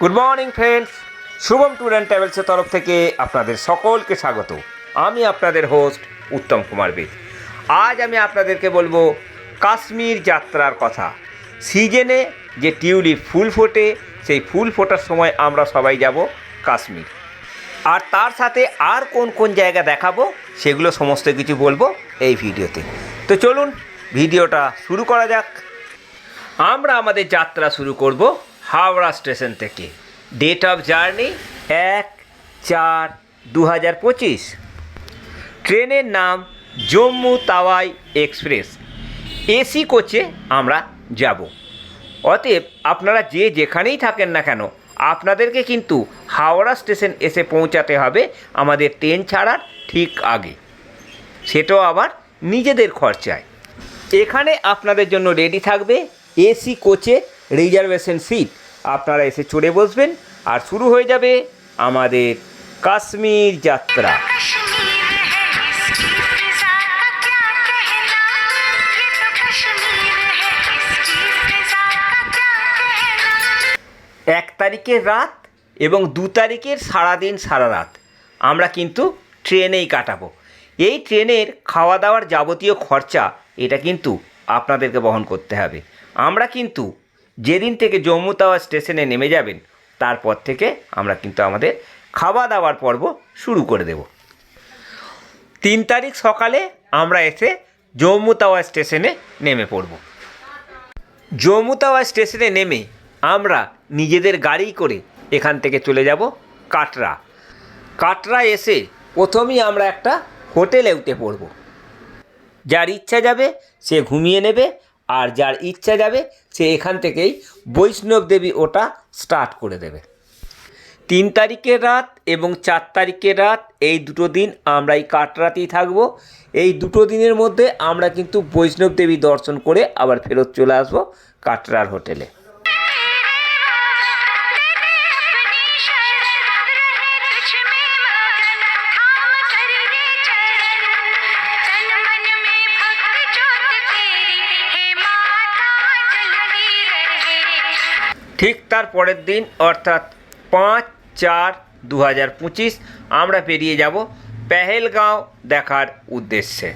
Good morning friends Shubham tour and ট্রাভেলসের তরফ থেকে আপনাদের সকলকে স্বাগত। আমি আপনাদের হোস্ট উত্তম কুমার বেদ। আজ আমি আপনাদেরকে বলব কাশ্মীর যাত্রার কথা। সিজনে যে টিউলিপ ফুল ফোটে, সেই ফুল ফোটার সময় আমরা সবাই যাব কাশ্মীর। আর তার সাথে আর কোন কোন জায়গা দেখাবো, সেগুলো সমস্ত কিছু বলব এই ভিডিওতে। তো চলুন, ভিডিওটা শুরু করা যাক। আমরা আমাদের যাত্রা শুরু করব। হাওড়া স্টেশন থেকে। ডেট অফ জার্নি এক চার দু হাজার পঁচিশ। ট্রেনের নাম জম্মু তাওয়াই এক্সপ্রেস। এসি কোচে আমরা যাব। অতএব আপনারা যে যেখানেই থাকেন না কেন, আপনাদেরকে কিন্তু হাওড়া স্টেশন এসে পৌঁছাতে হবে আমাদের ট্রেন ছাড়ার ঠিক আগে। সেটাও আবার নিজেদের খরচায়। এখানে আপনাদের জন্য রেডি থাকবে এসি কোচে রিজার্ভেশন সিট আপনারা এসে চড়ে বসবেন আর শুরু হয়ে যাবে আমাদের কাশ্মীর যাত্রা। এক তারিখের রাত এবং দু তারিখের সারাদিন সারা রাত। আমরা কিন্তু ট্রেনেই কাটাবো। এই ট্রেনের খাওয়া দাওয়ার যাবতীয় খরচা, এটা কিন্তু আপনাদেরকে বহন করতে হবে। আমরা কিন্তু যেদিন থেকে জম্মু তাওয়া স্টেশনে নেমে যাবেন, তারপর থেকে আমরা কিন্তু আমাদের খাওয়া দাওয়ার পর্ব শুরু করে দেব। তিন তারিখ সকালে আমরা এসে জম্মু তাওয়া স্টেশনে নেমে পড়ব। জম্মু তাওয়া স্টেশনে নেমে আমরা নিজেদের গাড়ি করে এখান থেকে চলে যাব কাটরা। কাটরা এসে প্রথমেই আমরা একটা হোটেলে উঠে পড়ব। যার ইচ্ছা যাবে সে ঘুমিয়ে নেবে আর যার ইচ্ছা যাবে, সে এখান থেকেই বৈষ্ণব দেবী ওটা স্টার্ট করে দেবে। তিন তারিখের রাত এবং চার তারিখের রাত, এই দুটো দিন আমরা এই কাটরাতেই থাকব। এই দুটো দিনের মধ্যে আমরা কিন্তু বৈষ্ণব দেবী দর্শন করে আবার ফেরত চলে আসব কাটরার হোটেলে। ঠিক তার পরের দিন, অর্থাৎ পাঁচ চার দু হাজার পঁচিশ, আমরা পেরিয়ে যাব পেহেলগাঁও দেখার উদ্দেশ্যে।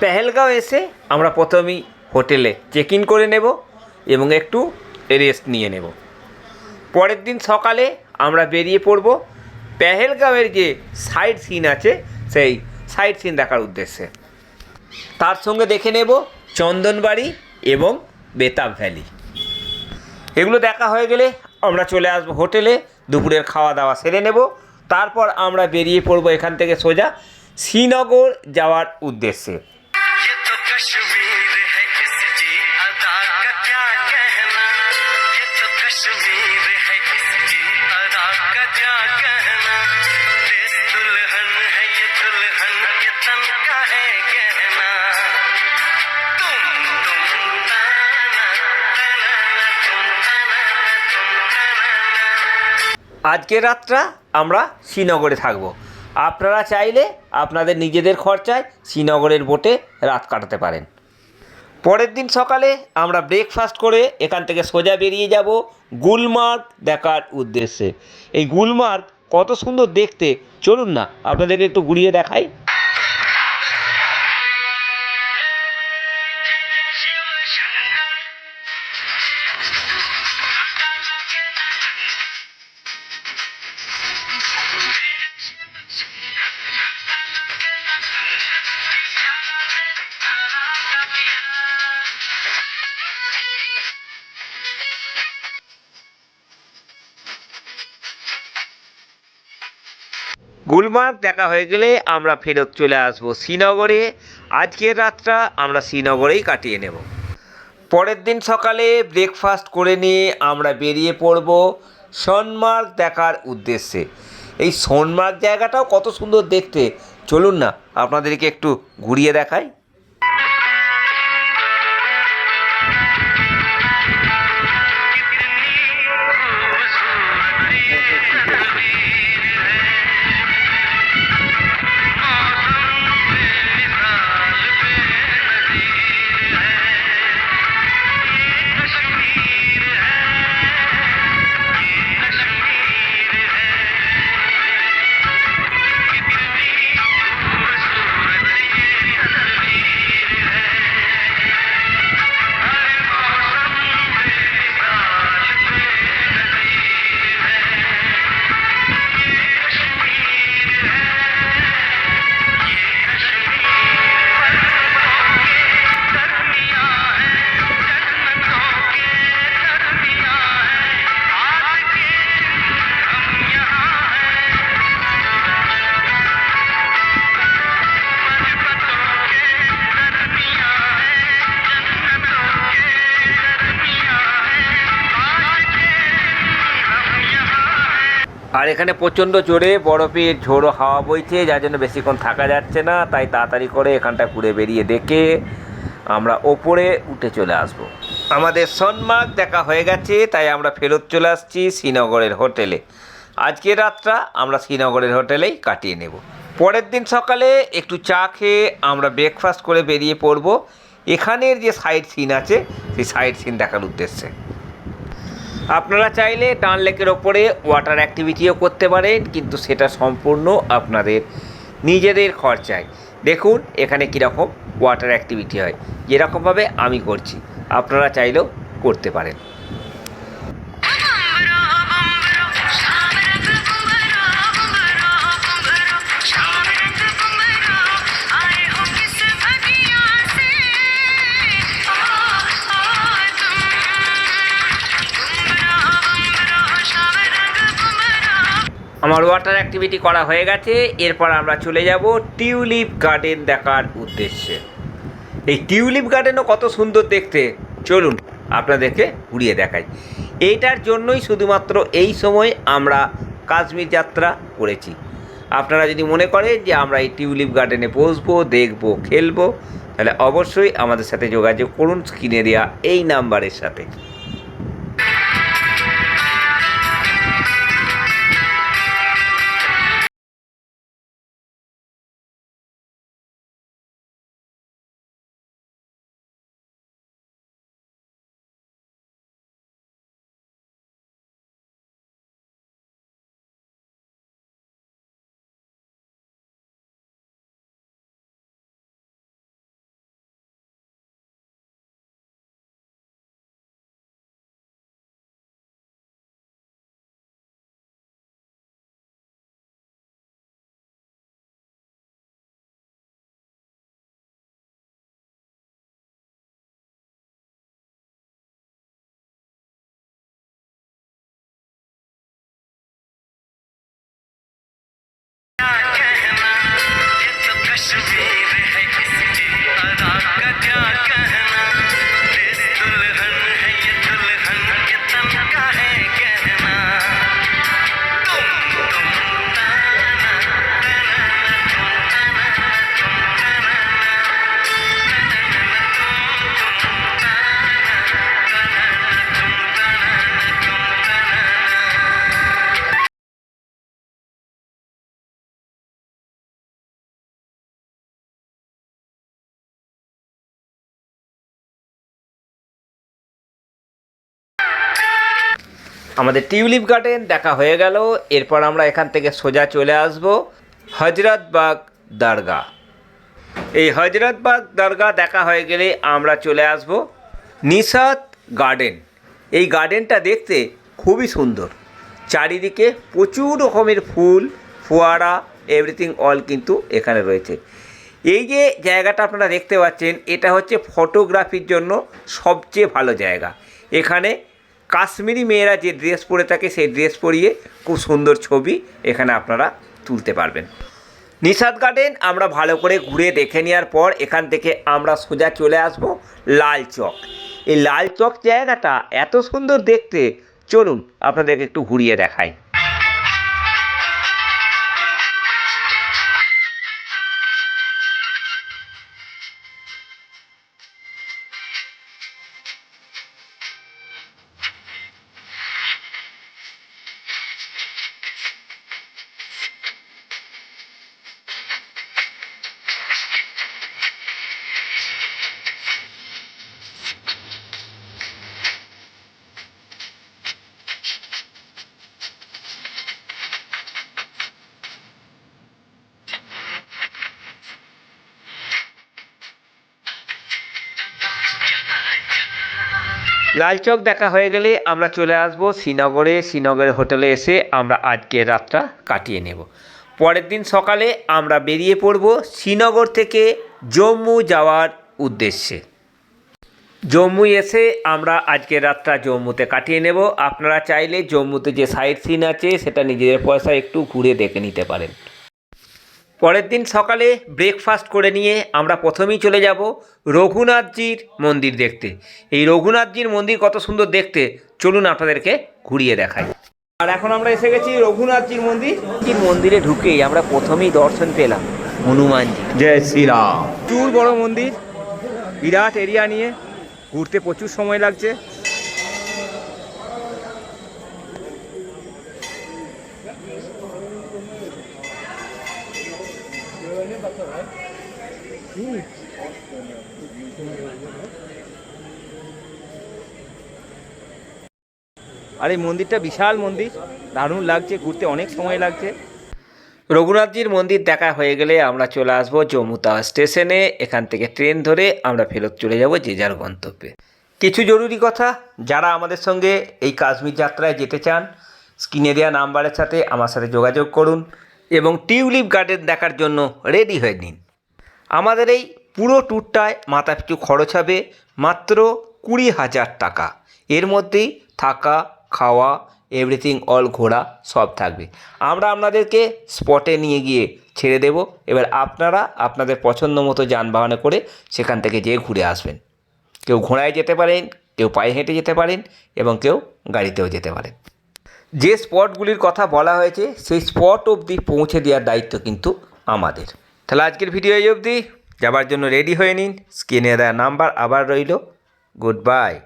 পেহেলগাঁও এসে আমরা প্রথমেই হোটেলে চেক ইন করে নেব এবং একটু রেস্ট নিয়ে নেব। পরের দিন সকালে আমরা বেরিয়ে পড়ব পেহেলগাঁওয়ের যে সাইড সিন আছে, সেই সাইড সিন দেখার উদ্দেশ্যে। তার সঙ্গে দেখে নেব চন্দনবাড়ি এবং বেতাব ভ্যালি এগুলো দেখা হয়ে গেলে আমরা চলে আসব হোটেলে, দুপুরের খাওয়া দাওয়া সেরে নেব। তারপর আমরা বেরিয়ে পড়ব এখান থেকে সোজা শ্রীনগর যাওয়ার উদ্দেশ্যে। আজকের রাতটা আমরা শ্রীনগরে থাকব। আপনারা চাইলে আপনাদের নিজেদের খরচায় শ্রীনগরের বোটে রাত কাটাতে পারেন। পরের দিন সকালে আমরা ব্রেকফাস্ট করে এখান থেকে সোজা বেরিয়ে যাব গুলমার্গ দেখার উদ্দেশ্যে। এই গুলমার্গ কত সুন্দর দেখতে। চলুন না, আপনাদেরকে একটু ঘুরিয়ে দেখাই। গুলমার্গ দেখা হয়ে গেলে আমরা ফেরত চলে আসব শ্রীনগরে। আজকের রাতটা আমরা শ্রীনগরেই কাটিয়ে নেব। পরের দিন সকালে ব্রেকফাস্ট করে নিয়ে আমরা বেরিয়ে পড়ব সোনমার্গ দেখার উদ্দেশ্যে। এই সোনমার্গ জায়গাটাও কত সুন্দর দেখতে। চলুন না, আপনাদেরকে একটু ঘুরিয়ে দেখাই। এখানে প্রচণ্ড জোরে বরফের ঝোড়ো হাওয়া বইছে, যার জন্য বেশিক্ষণ থাকা যাচ্ছে না, তাই তাড়াতাড়ি করে এখানটা ঘুরে বেরিয়ে দেখে আমরা ওপরে উঠে চলে আসব। আমাদের সনমার্গ দেখা হয়ে গেছে, তাই আমরা ফেরত চলে আসছি শ্রীনগরের হোটেলে। আজকের রাতটা আমরা শ্রীনগরের হোটেলেই কাটিয়ে নেব। পরের দিন সকালে একটু চা খেয়ে আমরা ব্রেকফাস্ট করে বেরিয়ে পড়ব। এখানের যে সাইড সিন আছে, সেই সাইড সিন দেখার উদ্দেশ্যে। আপনারা চাইলে ডান লেকের ওপরে ওয়াটার অ্যাক্টিভিটিও করতে পারেন, কিন্তু সেটা সম্পূর্ণ আপনাদের নিজেদের খরচায়। দেখুন এখানে কীরকম ওয়াটার অ্যাক্টিভিটি হয়। যেরকমভাবে আমি করছি, আপনারা চাইলেও করতে পারেন। আমার ওয়াটার অ্যাক্টিভিটি করা হয়ে গেছে, এরপর আমরা চলে যাব টিউলিপ গার্ডেন দেখার উদ্দেশ্যে। এই টিউলিপ গার্ডেনও কত সুন্দর দেখতে। চলুন আপনাদেরকে ঘুরিয়ে দেখাই। এইটার জন্যই শুধুমাত্র এই সময় আমরা কাশ্মীর যাত্রা করেছি। আপনারা যদি মনে করেন যে আমরা এই টিউলিপ গার্ডেনে বসবো, দেখব, খেলব, তাহলে অবশ্যই আমাদের সাথে যোগাযোগ করুন, স্ক্রিনে দেওয়া এই নাম্বারের সাথে। আমাদের টিউলিপ গার্ডেন দেখা হয়ে গেল। এরপর আমরা এখান থেকে সোজা চলে আসব হজরতবাগ দরগা এই হজরতবাগ দরগা দেখা হয়ে গেলে আমরা চলে আসব নিশাত গার্ডেন। এই গার্ডেনটা দেখতে খুবই সুন্দর। চারিদিকে প্রচুর রকমের ফুল, ফোয়ারা এভরিথিং অল কিন্তু এখানে রয়েছে। এই যে জায়গাটা আপনারা দেখতে পাচ্ছেন, এটা হচ্ছে ফটোগ্রাফির জন্য সবচেয়ে ভালো জায়গা। এখানে কাশ্মীরি মেয়েরা যে ড্রেস পরে থাকে, সেই ড্রেস পরিয়ে খুব সুন্দর ছবি এখানে আপনারা তুলতে পারবেন। নিষাদ গার্ডেন আমরা ভালো করে ঘুরে দেখে নেওয়ার পর এখান থেকে আমরা সোজা চলে আসব লাল চক। এই লাল চক জায়গাটা এত সুন্দর দেখতে, চলুন আপনাদেরকে একটু ঘুরিয়ে দেখাই। লাল চক দেখা হয়ে গেলে আমরা চলে আসব শ্রীনগরে। শ্রীনগরের হোটেলে এসে আমরা আজকের রাতটা কাটিয়ে নেব। পরের দিন সকালে আমরা বেরিয়ে পড়ব শ্রীনগর থেকে জম্মু যাওয়ার উদ্দেশ্যে। জম্মু এসে আমরা আজকের রাতটা জম্মুতে কাটিয়ে নেব। আপনারা চাইলে জম্মুতে যে সাইট সিন আছে, সেটা নিজেদের পয়সা একটু ঘুরে দেখে নিতে পারেন। পরের দিন সকালে ব্রেকফাস্ট করে নিয়ে আমরা প্রথমেই চলে যাব রঘুনাথজির মন্দির দেখতে। এই রঘুনাথজির মন্দির কত সুন্দর দেখতে। চলুন আপনাদেরকে ঘুরিয়ে দেখাই। আর এখন আমরা এসে গেছি রঘুনাথজির মন্দির। মন্দির মন্দিরে ঢুকেই আমরা প্রথমেই দর্শন পেলাম হনুমানজি। জয় শ্রীরাম। চুর বড় মন্দির। বিরাট এরিয়া নিয়ে ঘুরতে প্রচুর সময় লাগছে। আর এই মন্দিরটা বিশাল মন্দির। দারুণ লাগছে ঘুরতে অনেক সময় লাগছে। রঘুনাথজির মন্দির দেখা হয়ে গেলে আমরা চলে আসব জম্মুতা স্টেশনে। এখান থেকে ট্রেন ধরে আমরা ফেরত চলে যাব যে যার গন্তব্যে। কিছু জরুরি কথা যারা আমাদের সঙ্গে এই কাশ্মীর যাত্রায় যেতে চান স্ক্রিনে দেওয়া নাম্বারের সাথে আমার সাথে যোগাযোগ করুন। এবং টিউলিপ গার্ডেন দেখার জন্য রেডি হয়ে নিন। আমাদের এই পুরো ট্যুরটায় মাথা পিছু খরচ হবে মাত্র কুড়ি হাজার টাকা। এর মধ্যেই থাকা, খাওয়া এভরিথিং অল ঘোরা সব থাকবে। আমরা আপনাদেরকে স্পটে নিয়ে গিয়ে ছেড়ে দেব। এবার আপনারা আপনাদের পছন্দ মতো যানবাহনে করে সেখান থেকে যেয়ে ঘুরে আসবেন। কেউ ঘোড়ায় যেতে পারেন, কেউ পায়ে হেঁটে যেতে পারেন এবং কেউ গাড়িতেও যেতে পারেন। যে স্পটগুলির কথা বলা হয়েছে, সেই স্পট অবধি পৌঁছে দেওয়ার দায়িত্ব কিন্তু আমাদের। তাহলে আজকের ভিডিও এই অবধি। যাবার জন্য রেডি হয়ে নিন। স্ক্রিনে দেওয়া নাম্বার আবার রইল। Good bye.